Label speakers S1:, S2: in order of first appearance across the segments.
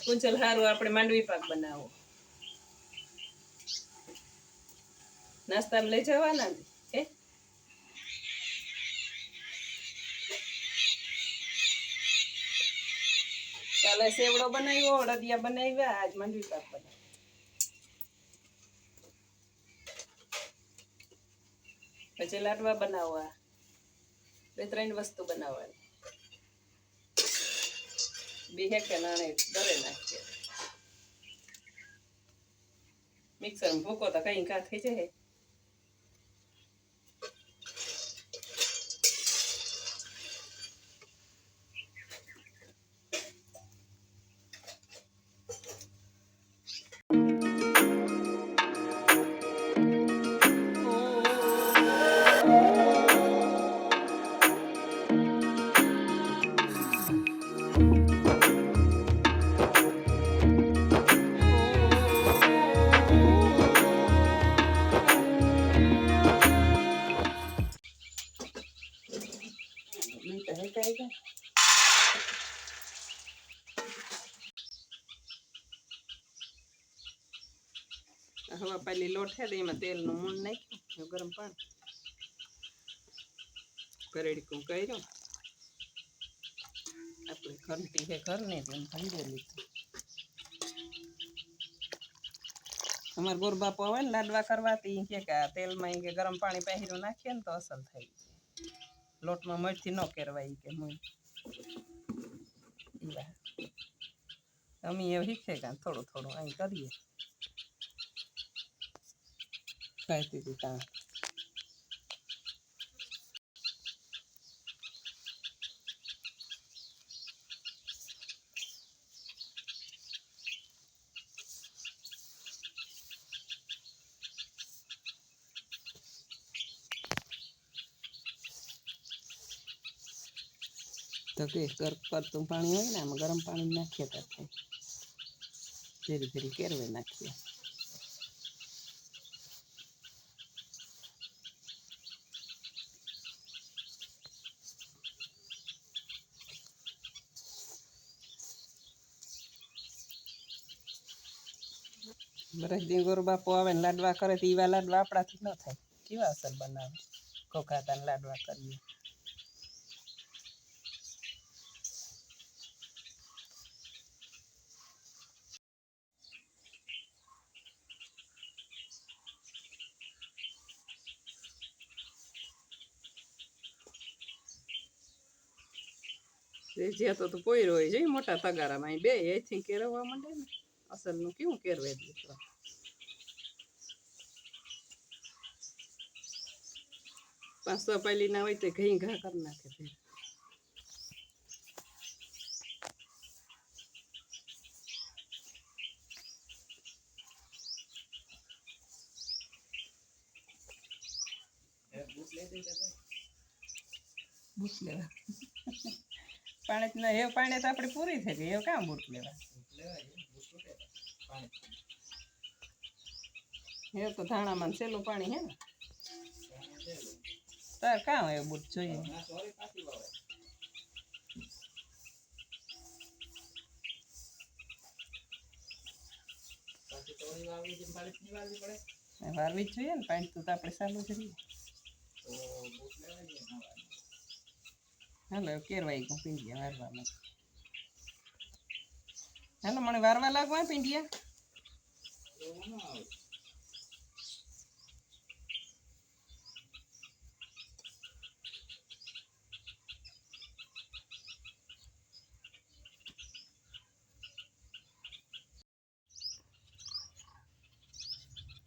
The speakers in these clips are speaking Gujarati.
S1: આજ કુંચલ હારું આપણે માંડવી પાક બનાવો. નાસ્તામાં લઈ જવાના કાલે સેવડો બનાવ્યો, અડદિયા બનાવ્યા, આજ માંડવી પાક બનાવ્યો. પછી લાડવા બનાવવા. બે ત્રણ વસ્તુ બનાવવાની. બી હેકે નાણે દરે નાખીએ. મિક્સર ભૂકો તો કઈ કા થઈ જાય. પેલી લોટ છે તો એમાં તેલનું મૂળ નાખ્યું ગરમ પાણી કરેડીકું કર્યું આપણે ઘંટી છે ઘરની તેમ ખંડે લીધું અમાર ગોર બાપુ આવે ને લાડવા કરવાથી ઈ કે કે આ તેલમાં ઈ કે ગરમ પાણી પહેર્યું નાખીએ ને તો અસલ થઈ જાય લોટમાં મરથી ન કેરવાય ઈ કે હું ઈ વાત. અમે એવું શીખે કાં થોડું થોડું અહીં કરીએ ખાઈતી હતી ત્યાં તો કરતું પાણી હોય ને, આમાં ગરમ પાણી નાખીએ તો થાય. ધીરે ધીરે કેરવે નાખીએ. બરસ દી ગોર બાપુ આવે ને લાડવા કરે તો એવા લાડવા આપણાથી ન થાય કેવા અસર બનાવે કોકાતા લાડવા કરીએ જ્યાં તો તો પોયરો હોય છે મોટા તગારામાં અહીં બે એથી કેરવવા માંડે ને અસલનું કેવું કેરવે દે તો પાંચસો પેલી ના હોય તો ઘઈ ઘા કરી નાખે છે બૂટ લેવા પાણી જ ના એ પાણી તો આપણી પૂરી થઈ ગઈ એ કાં બૂટ લેવા એ તો ધાણામાં છેલ્લું પાણી હે ને તાર કાં હોય બૂટ જોઈએ વારવી જ જોઈએ ને પાણી તો આપણે ચાલુ જ રહીએ હાલો કેરવાઈ ગયું પીંડિયા વારવામાં હાલો મને વારવા લાગવા પીંડિયા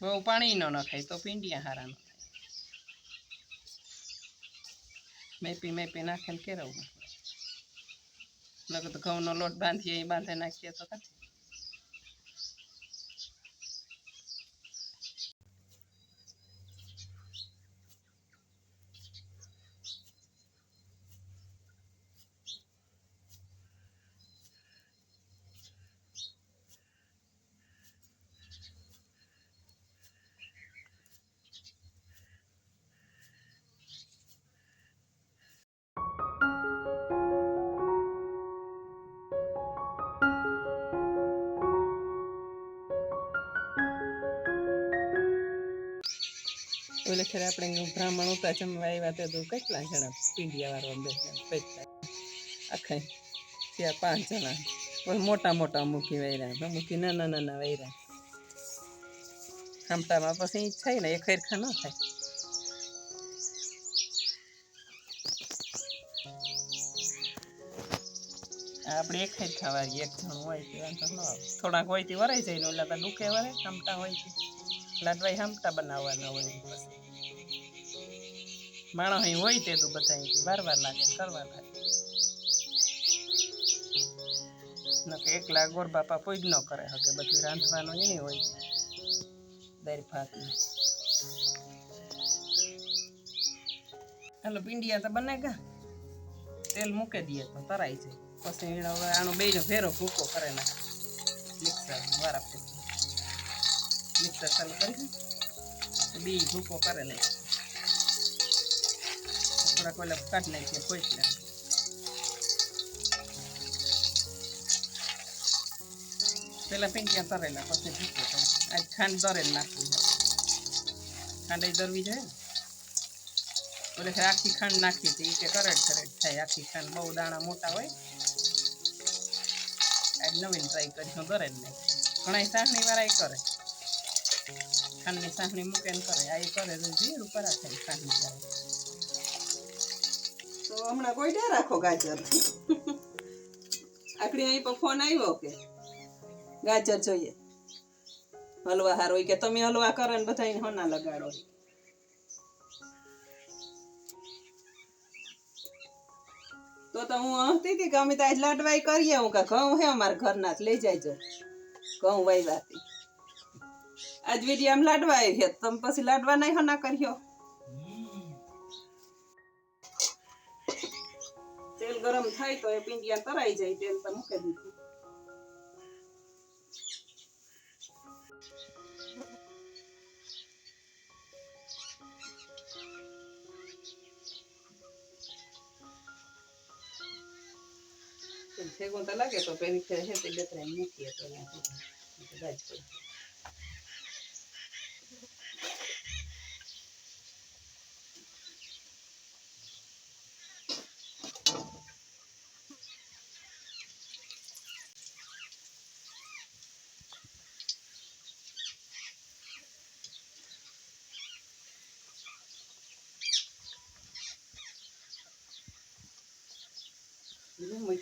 S1: બહુ પાણી ન ખાય તો પીંડિયા હારા ન થાય. મેપી મેપી નાખેલ કેરવું નકર તો ઘઉંનો લોટ બાંધીએ બાંધે નાખીએ તો કાઢી ઓલે ખેર આપણે બ્રાહ્મણ ઉતા જમવા આવ્યા તે તો કેટલા જણા પીંડિયા વાળો બે પૈસા આખા ત્યાં પાંચ જણા. પણ મોટા મોટા મૂકી વાયરા મૂકી નાના નાના વાયરા. ખામટામાં પછી ઈ ને, એ ખરખા ન થાય. આપણે એક જ ખાવારી એક જણ હોય તે વાંધો ન આવે. થોડાક હોય તે વરાઈ જાય ને, ઓલા દુખે વરે હમતા હોય તે. લાડવાઈ હમતા બનાવવાના હોય પછી. માણસ અહીં હોય તે તો બધા અહીંથી વાર વાર લાગે ને કરવા લાગે નકે એકલા ગોર બાપા કોઈ જ ન કરે હકે બધું રાંધવાનું એની હોય દાળ ભાત ને હાલો પીંડિયા તો બને ગા તેલ મૂકી દઈએ તો તરાઈ જાય પછી એનો હવે આનો બેયનો ભેરો ભૂકો કરે નાખે મિક્સર વારા ફેરવી મિક્સર ચાલુ કરી બી ભૂકો કરે નહીં થોડાક ઓલા કાઢી નાખીએ કોઈ પેલા પીંડિયા તરેલા, પછી ભૂકો આજ ખાંડ દરેલ નાખવી છે. ખાંડ ય દરવી જાય ને. ઓલે આખી ખાંડ નાખી હતી કે કરેડ કરેડ થાય આખી ખાંડ. બહુ દાણા મોટા હોય. આજ નવીન ટ્રાય કરીશું દરેલ નહીં ઘણા સાહણી વાળા કરે. ખાંડની સાહણી મૂકે ને કરે આ એ કરે તો જીરું ઉપર થાય સાહણી વાળા તો હમણાં કોઈ ડે રાખો ગાજર આખડી અહીં પર ફોન આવ્યો કે ગાજર જોઈએ. હલવા હારો કે તમે હલવા કરો ને બધા હોના લગાડો. તો તો હું હતી હતી કે અમે તો આજ લાડવાઈ કરીએ. હું કે ઘઉં હે અમારા ઘરના લઈ જાયજો. ઘઉં વાયવાથી. આજ વીડિયો આમ લાડવાઈ છે તમે પછી લાડવા નહીં હના કર્યો? તેલ ગરમ થાય તો એ પીંડિયા તરાઈ જાય તેલ તો મૂકી દીધું. ભેગું તો લાગે તો પેલી ફેર છે તે બે ત્રણ મૂકીએ તો અહીંયા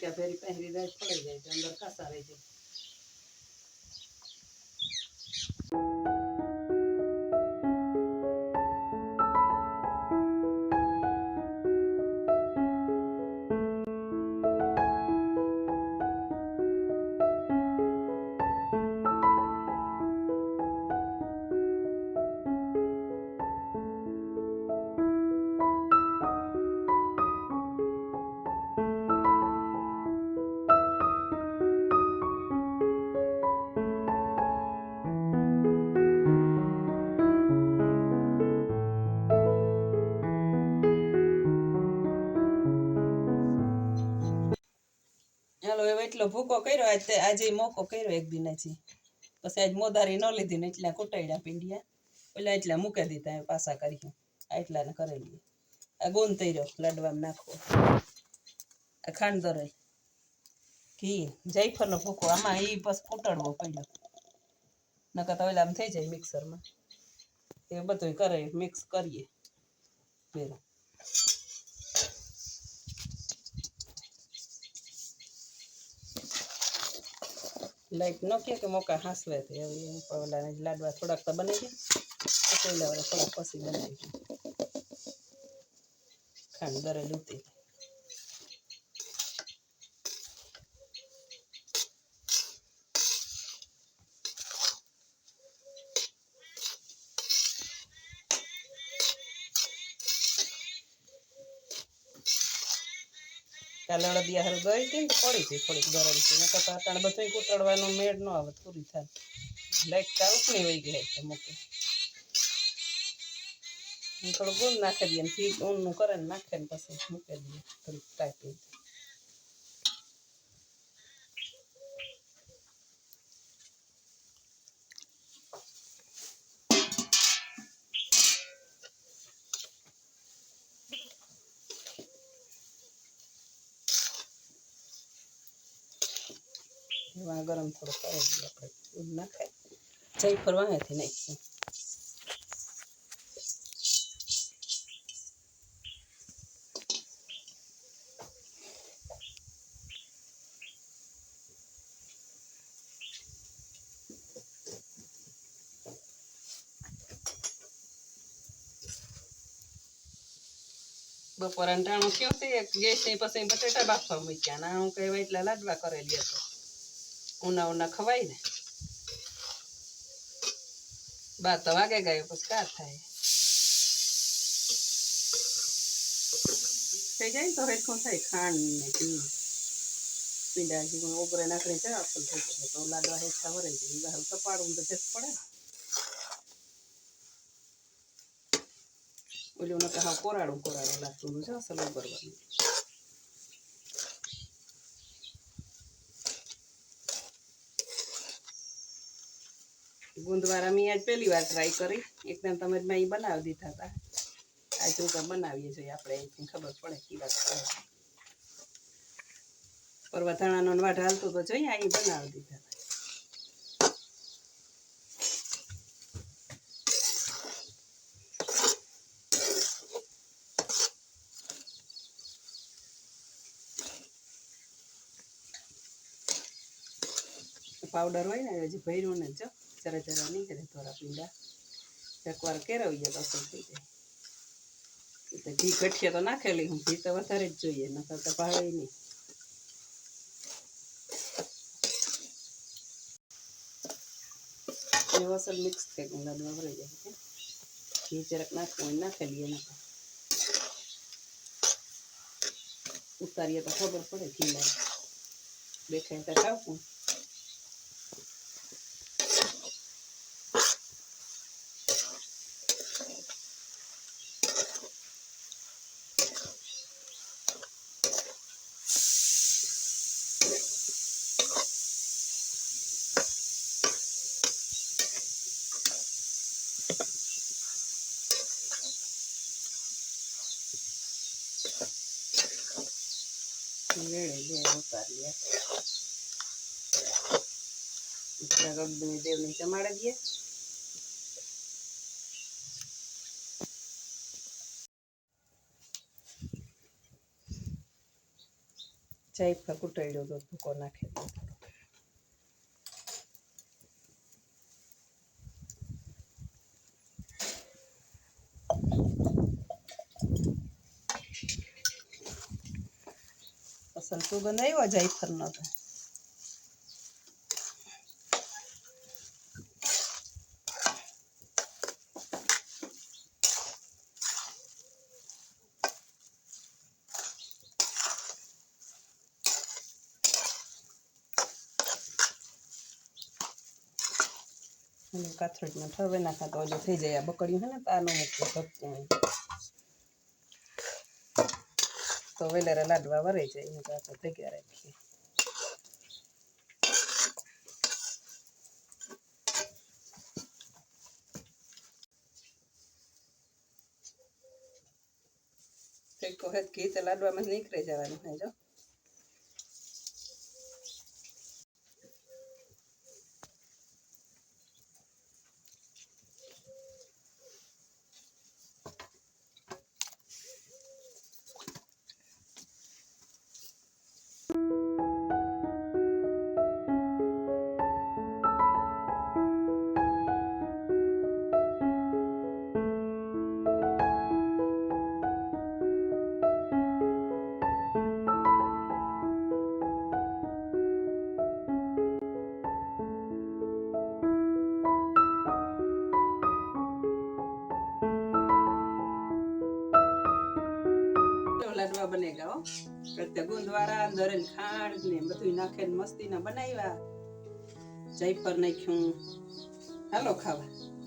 S1: त्या फेरी पहिरी जायच पडायची अंदर का सारे राहायचे હાલો હવે એટલો ભૂકો કર્યો, આજ મોકો કર્યો એક દિન હજી પછી આજ મોદારી ન લીધી ને એટલા કુટાડ્યા પીંડિયા. ઓલા એટલા મૂકી દીધા પાછા કરી આ એટલાને કરેલી આ ગોન તૈર્યો લાડવામાં નાખવો. આ ખાંડ દરાઈ ઘી, જાયફળનો ભૂકો, આમાં એ બસ કૂટડવો પડ્યો. નકર તો ઓલા થઈ જાય મિક્સરમાં. એ બધું કરે મિક્સ કરીએ. પેલું લાઈટ ન કે કે મોકા હાસવે તે હવે એમ પવલાને જ લાડવા થોડાક તો બની ગયા પછી ઓલા વાળા થોડાક પછી બનાવી ખાંડ દરે લૂતી કાલે અડદિયા હારું ગઈ હતી ને પડી હતી થોડીક ગરમ હતી નકર તો અટાણે બધું કૂટડવાનો મેળ ન આવે, પૂરી થાય. લાઈટ કા ઉપણી વહી ગઈ છે મૂકી. થોડું ગુણ નાખી દઈએ ઊનનું કરે નાખે ને પછી મૂકી દઈએ. થોડીક ટાઈપી એમાં ગરમ થોડો કરી દઈએ આપણે દૂધ નાખાય. જયફળ વાંહેથી નાખીએ. બપોર અંટાણું થયું છે, એક ગેસની પછી બટેટા બાફવા મૂક્યા. ના હું કહેવાય એટલા લાડવા કરેલી હતો. ઉના ઉના ખવાય ને બાર તો વાગે ગયો પછી કા થાય થઈ જાય ને તો હેઠું થાય ખાંડ ને ઘી પીંડા જીવન ઓગરે નાખીને છે અસલ થઈ જાય તો લાડવા હેઠા ભરાઈ જાય બહાર કપાડવું તો જત પડે ને ઓલું નકર હાવ કોરાડું કોરાડું લાગતું હતું છે અસલ ઉગરવાનું ગુંદવારા મેં આજ પહેલી વાર ટ્રાય કરી. એકદમ તમે મેં અહીં બનાવી દીધા હતા. આ રૂપા બનાવીએ છીએ આપણે, અહીંથી ખબર પડે કેવા છે. પરવા ધાણાનો વાટ હાલતો તો જોઈએ, અહીં બનાવી દીધા હતા. પાવડર હોય ને, હજી ભર્યું ને જો. જરા જરા નીકળે થોડા પીંડા એકવાર કેરવીએ તો અસર થઈ જાય એ તો ઘી ગઠિયા તો નાખેલી હું ઘી તો વધારે જ જોઈએ નકર તો ભાવે નહીં એવું અસર મિક્સ થઈ ગયું લાડવા ભરાઈ જાય છે ઘી જરાક નાખવું હોય નાખેલી એના ઉતારીએ તો ખબર પડે ઘી લાગે દેખાય તો ખાવું એટલા ગગદમી દેવને જમાડી દઈએ જાયફળ કુટાડ્યો તો ભૂકો નાખી. સુગંધ આવ્યો જાયફળનો તો અને કાથરોટમાં ઠરવે નાખા તો ઓલું થઈ જાય આ બકડ્યું છે ને તો આનું મૂકવું ધપકું હોય તો વેલેરા લાડવા વરે જાય, એની પાસે તૈયાર રાખીએ. એક વખત ઘી તો લાડવામાં નીકળી જવાનું હે જો. બનેગા હો એટલે ગુંદવારા ખાંડ ને બધું નાખીને મસ્તીના બનાવ્યા. જાયફળ નાખ્યું. હાલો ખાવા.